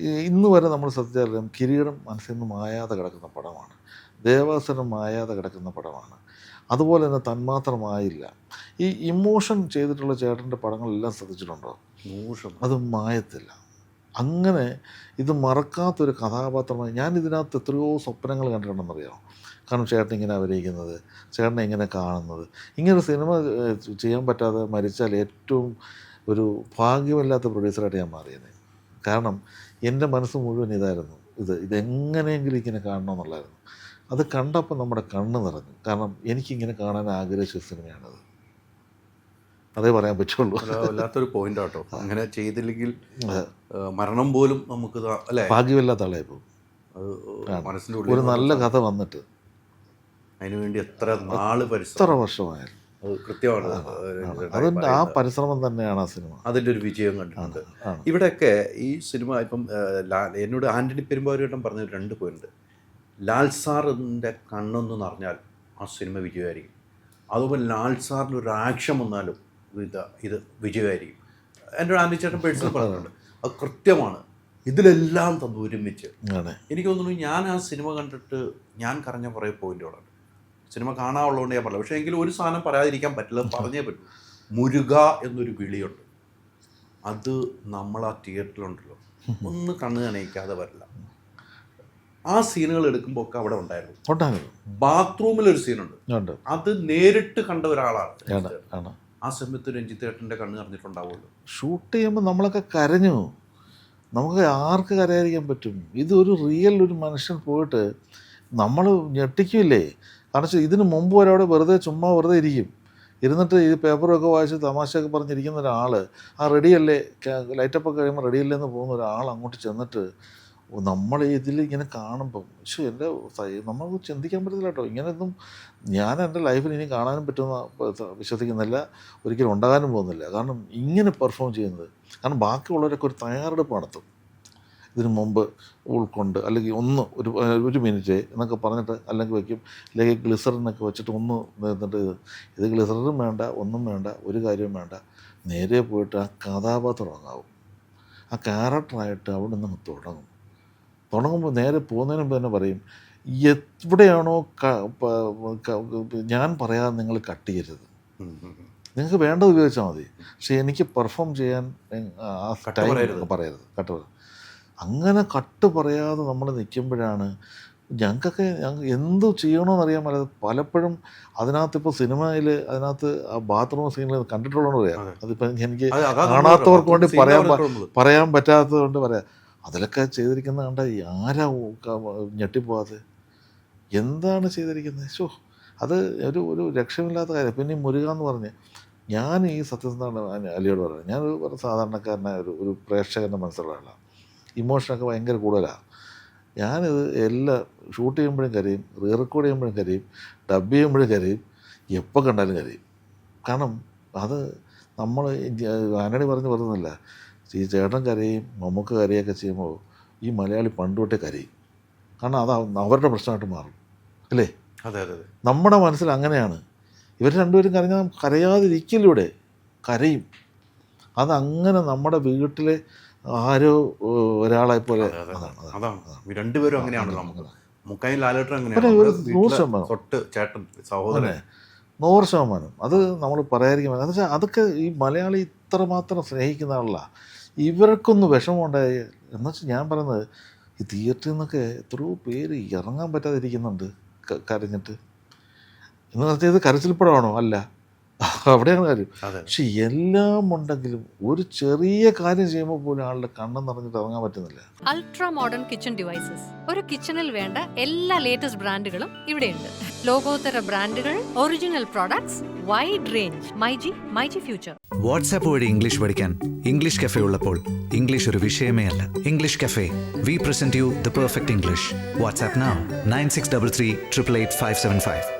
ഇന്ന് വരെ നമ്മൾ ശ്രദ്ധിച്ചാലും കിരീടം മനസ്സിൽ നിന്ന് മായാതെ കിടക്കുന്ന പടമാണ്. ദേവാസുരം മായാതെ കിടക്കുന്ന പടമാണ്. അതുപോലെ തന്നെ തന്മാത്രമായില്ല. ഈ ഇമോഷൻ ചെയ്തിട്ടുള്ള ചേട്ടന്റെ പടങ്ങളെല്ലാം ശ്രദ്ധിച്ചിട്ടുണ്ടോ? ഇമോഷൻ. അത് മായത്തില്ല. അങ്ങനെ ഇത് മറക്കാത്തൊരു കഥാപാത്രമായി ഞാൻ ഇതിനകത്ത് എത്രയോ സ്വപ്നങ്ങൾ കണ്ടിട്ടുണ്ടെന്നറിയാം കാരണം ചേട്ടൻ ഇങ്ങനെ അഭിനയിക്കുന്നത് ചേട്ടനെ ഇങ്ങനെ കാണുന്നത്. ഇങ്ങനെ സിനിമ ചെയ്യാൻ പറ്റാതെ മരിച്ചാൽ ഏറ്റവും ഒരു ഭാഗ്യമില്ലാത്ത പ്രൊഡ്യൂസറായിട്ട് ഞാൻ മാറിയത് കാരണം എന്റെ മനസ്സ് മുഴുവൻ ഇതായിരുന്നു. ഇത് ഇതെങ്ങനെയെങ്കിലും ഇങ്ങനെ കാണണമെന്നുള്ളായിരുന്നു അത് കണ്ടപ്പോൾ നമ്മുടെ കണ്ണ് നിറഞ്ഞു. കാരണം എനിക്കിങ്ങനെ കാണാൻ ആഗ്രഹിച്ച സിനിമയാണത്. അതേ പറയാൻ പറ്റുള്ളൂ. വല്ലാത്തൊരു പോയിന്റ് ആട്ടോ അങ്ങനെ ചെയ്തില്ലെങ്കിൽ മരണം പോലും നമുക്ക് ഭാഗ്യമില്ലാത്ത ആളായി പോകും. ഒരു നല്ല കഥ വന്നിട്ട് അതിനുവേണ്ടി എത്ര നാൾ എത്ര വർഷമായാലും. കൃത്യമാണ്. അതിന്റെ ആ പരിശ്രമം തന്നെയാണ് ആ സിനിമ. അതിന്റെ ഒരു വിജയം കണ്ടിട്ടുണ്ട്. ഇവിടെയൊക്കെ ഈ സിനിമ ഇപ്പം എന്നോട് ആന്റണി പെരുമ്പാവൂരേട്ടൻ പറഞ്ഞ രണ്ട് പോയിന്റ് ലാൽ സാറിന്റെ കണ്ണൊന്ന് പറഞ്ഞാൽ ആ സിനിമ വിജയമായിരിക്കും. അതുപോലെ ലാൽ സാറിന്റെ ഒരു ആക്ഷൻ വന്നാലും ഇത് ഇത് വിജയമായിരിക്കും. എന്റെ ഒരു ആന്റി ചേട്ടൻ പേഴ്സണൽ പറഞ്ഞിട്ടുണ്ട്. അത് കൃത്യമാണ്. ഇതിലെല്ലാം തന്നെ ഒരുമിച്ച് എനിക്ക് തോന്നുന്നു ഞാൻ ആ സിനിമ കണ്ടിട്ട് ഞാൻ കറഞ്ഞ കുറേ പോയിന്റുകളുണ്ട് സിനിമ കാണാനുള്ളതുകൊണ്ട് ഞാൻ പറയാം പക്ഷേ എങ്കിലും ഒരു സാധനം പറയാതിരിക്കാൻ പറ്റില്ല പറഞ്ഞേ പറ്റൂ. മുരുക എന്നൊരു വിളിയുണ്ട് അത് നമ്മൾ ആ തിയേറ്ററിലുണ്ടല്ലോ. ഒന്ന് കണ്ണ് നനയിക്കാതെ വരില്ല. ആ സീനുകൾ എടുക്കുമ്പോൾ ഒക്കെ അവിടെ ഉണ്ടായിരുന്നു. ബാത്റൂമിൽ ഒരു സീനുണ്ട്. അത് നേരിട്ട് കണ്ട ഒരാളാണ് ആ സമയത്ത് രഞ്ജിത്ത് ഏട്ടന്റെ കണ്ണ് നിറഞ്ഞിട്ടുണ്ടാവുമല്ലോ. ഷൂട്ട് ചെയ്യുമ്പോൾ നമ്മളൊക്കെ കരഞ്ഞു. നമുക്ക് ആർക്ക് കരയാതിരിക്കാൻ പറ്റും? ഇതൊരു റിയൽ ഒരു മനുഷ്യൻ പോയിട്ട് നമ്മൾ ഞെട്ടിക്കില്ലേ കാരണം ഇതിന് മുമ്പ് വരെ അവിടെ വെറുതെ ചുമ്മാ വെറുതെ ഇരിക്കും. ഇരുന്നിട്ട് ഈ പേപ്പറൊക്കെ വായിച്ച് തമാശയൊക്കെ പറഞ്ഞിരിക്കുന്ന ഒരാൾ ആ റെഡിയല്ലേ? ലൈറ്റപ്പൊക്കെ കഴിയുമ്പോൾ റെഡിയല്ലേ എന്ന് പോകുന്ന ഒരാൾ അങ്ങോട്ട് ചെന്നിട്ട് നമ്മൾ ഇതിൽ ഇങ്ങനെ കാണുമ്പം പക്ഷേ എന്റെ നമുക്ക് ചിന്തിക്കാൻ പറ്റത്തില്ല കേട്ടോ ഇങ്ങനെയൊന്നും ഞാൻ എന്റെ ലൈഫിൽ ഇനി കാണാനും പറ്റുന്ന വിശ്വസിക്കുന്നില്ല. ഒരിക്കലും ഉണ്ടാകാനും പോകുന്നില്ല. കാരണം ഇങ്ങനെ പെർഫോം ചെയ്യുന്നത്. കാരണം ബാക്കിയുള്ളവരൊക്കെ ഒരു തയ്യാറെടുപ്പ് നടത്തും. ഇതിനു മുമ്പ് ഉൾക്കൊണ്ട് അല്ലെങ്കിൽ ഒന്ന് ഒരു ഒരു മിനിറ്റ് എന്നൊക്കെ പറഞ്ഞിട്ട് അല്ലെങ്കിൽ വയ്ക്കും. അല്ലെങ്കിൽ ഗ്ലിസറിനൊക്കെ വെച്ചിട്ട് ഒന്ന് എന്നിട്ട് ഇത് ഗ്ലിസറിനും വേണ്ട ഒന്നും വേണ്ട ഒരു കാര്യവും വേണ്ട. നേരെ പോയിട്ട് ആ കഥാപാത്രം തുടങ്ങാവും ആ ക്യാരക്ടറായിട്ട് അവിടെ നിന്ന് തുടങ്ങും. തുടങ്ങുമ്പോൾ നേരെ പോകുന്നതിന് മുമ്പ് തന്നെ പറയും എവിടെയാണോ ഞാൻ പറയാതെ നിങ്ങൾ കട്ട് ചെയ്യരുത്. നിങ്ങൾക്ക് വേണ്ടത് ഉപയോഗിച്ചാൽ മതി. പക്ഷേ എനിക്ക് പെർഫോം ചെയ്യാൻ ആ ടൈം പറയരുത്. പറയരുത്. കട്ട് പറയരുത്. അങ്ങനെ കട്ട് പറയാതെ നമ്മൾ നിൽക്കുമ്പോഴാണ് ഞങ്ങൾക്കൊക്കെ ഞങ്ങൾക്ക് എന്ത് ചെയ്യണമെന്ന് അറിയാൻ പറ്റാതെ പലപ്പോഴും അതിനകത്ത് ഇപ്പോൾ സിനിമയിൽ അതിനകത്ത് ആ ബാത്റൂം സീനിൽ കണ്ടിട്ടുള്ളതെന്ന് പറയാം. അതെ. അതിപ്പോൾ എനിക്ക് കാണാത്തവർക്ക് വേണ്ടി പറയാൻ പറയാൻ പറ്റാത്തത് കൊണ്ട് പറയാം. അതിലൊക്കെ ചെയ്തിരിക്കുന്നത് കണ്ട ആരാ ഞെട്ടിപ്പോവാതെ എന്താണ് ചെയ്തിരിക്കുന്നത്? ഷോ അത് ഒരു ഒരു രക്ഷമില്ലാത്ത കാര്യം. പിന്നെ ഈ മുരുക എന്ന് പറഞ്ഞ് ഞാൻ ഈ സത്യസന്ധമാണ് അലിയോട് പറയുന്നത് ഞാനൊരു സാധാരണക്കാരനായ ഒരു ഒരു പ്രേക്ഷകന്റെ മനസ്സിലുള്ള ആളാണ്. ഇമോഷനൊക്കെ ഭയങ്കര കൂടുതലാണ് ഞാനിത് എല്ലാം ഷൂട്ട് ചെയ്യുമ്പോഴും കരയും റീ റെക്കോർഡ് ചെയ്യുമ്പോഴും കരയും ഡബ് ചെയ്യുമ്പോഴും കരയും എപ്പോൾ കണ്ടാലും കരയും. കാരണം അത് നമ്മൾ ആനടി പറഞ്ഞ് പറയുന്നില്ല ഈ ചേട്ടൻ കരയും നമുക്ക് കരയൊക്കെ ചെയ്യുമ്പോൾ ഈ മലയാളി പണ്ടുകൊട്ടേ കരയും. കാരണം അത് അവരുടെ പ്രശ്നമായിട്ട് മാറും. അല്ലേ? അതെ അതെ അതെ. നമ്മുടെ മനസ്സിൽ അങ്ങനെയാണ്. ഇവർ രണ്ടുപേരും കരഞ്ഞാൽ കരയാതിരിക്കില്ല ഇവിടെ കരയും. അതങ്ങനെ നമ്മുടെ വീട്ടിലെ ആരോ ഒരാളെ പോലെ. അതെ, അതെ. അതാണ് രണ്ടുപേരും അങ്ങനെയാണല്ലോ നമുക്ക്. മുക്കായി ലാലേട്ടൻ അങ്ങനെയാണ്. തൊട്ട് ചേട്ടൻ സഹോദരൻ. അതെ. നൂറ് ശതമാനം. അത് നമ്മൾ പറയാതിരിക്കും എന്ന് വെച്ചാൽ അതൊക്കെ ഈ മലയാളി ഇത്രമാത്രം സ്നേഹിക്കുന്ന ആളല്ല. ഇവർക്കൊന്ന് വിഷമമുണ്ടായി. എന്ന് വെച്ചാൽ ഞാൻ പറയുന്നത് ഈ തിയേറ്ററിൽ നിന്നൊക്കെ എത്രയോ പേര് ഇറങ്ങാൻ പറ്റാതിരിക്കുന്നുണ്ട്. കരഞ്ഞിട്ട്. എന്ന് വെച്ചാൽ ഇത് കരച്ചിൽപ്പടമാണോ? അല്ല. അവിടെയാണ് കാര്യം. പക്ഷെ എല്ലാം ഉണ്ടെങ്കിലും ഒരു ചെറിയ കാര്യം ചെയ്യുമ്പോൾ പോലും ആളുടെ കണ്ണം നിറഞ്ഞിട്ട് ഇറങ്ങാൻ പറ്റുന്നില്ല. അൾട്രാ മോഡേൺ കിച്ചൺ ഡിവൈസസ് ഒരു കിച്ചണിൽ വേണ്ട എല്ലാ ലേറ്റസ്റ്റ് ബ്രാൻഡുകളും ഇവിടെയുണ്ട്. ലോകോത്തര ബ്രാൻഡുകൾ original products wide range myG myG future WhatsApp വഴി ഇംഗ്ലീഷ് പഠിക്കാൻ ഇംഗ്ലീഷ് കഫേ ഉള്ളപ്പോൾ ഇംഗ്ലീഷ് ഒരു വിഷയമേ അല്ല. English Cafe we present you the perfect English WhatsApp nine six double three triple eight five seven five